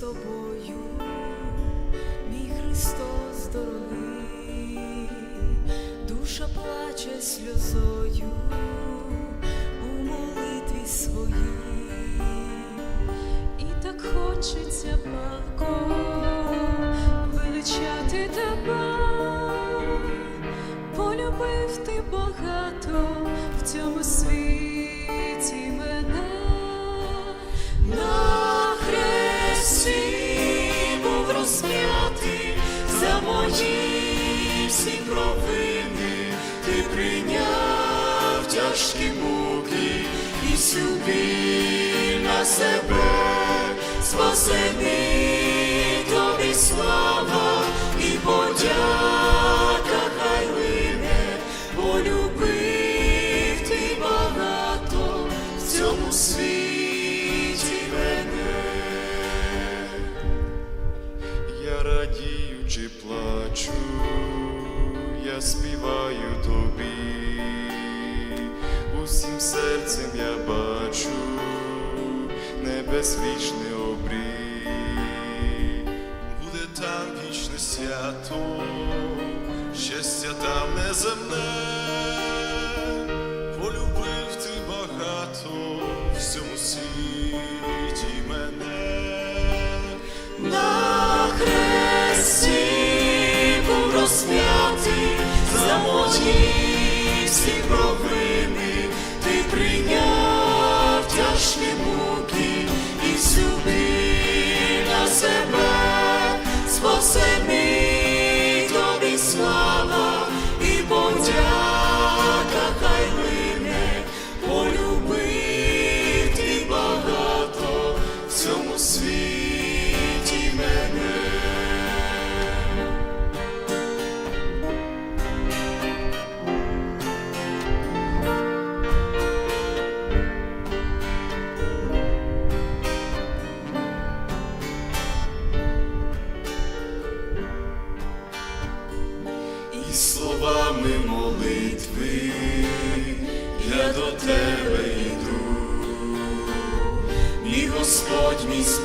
тобою, мій Христос дорогий, душа плаче сльозою у молитві своїй. І так хочеться палко величати тебе, полюбив ти багато в цьому світі розп'ятий за мої всі провини, ти прийняв тяжкі муки і собі на себе. Спасений тобі слава і подяка хай лине, полюбив ти багато в цьому світі плачу, я співаю тобі, усім серцем я бачу небес вічний обрій, буде там вічне свято, щастя там неземне, полюбив ти багато в цьому світі мене. На хресті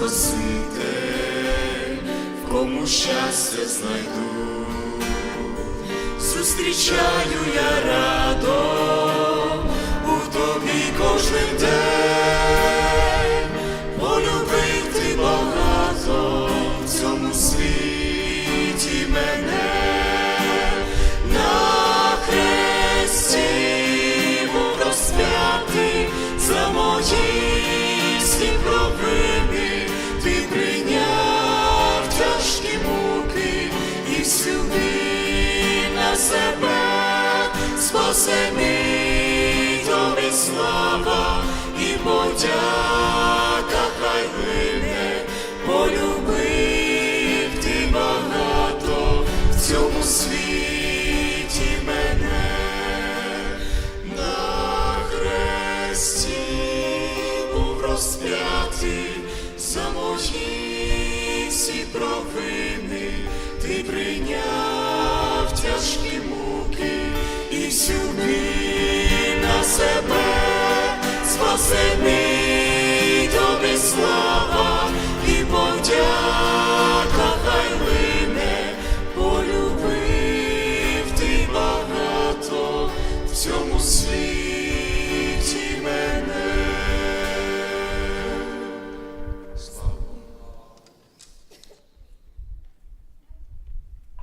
Спаситель, в кому щастя знайду, зустрічаю я радо у тобі кожен день, спасений тобі слава і подяка хай лине, полюбив ти багато в цьому світі мене. На хресті був розп'ятий за мої всі провини, ти прийняв тяжкі муки і собі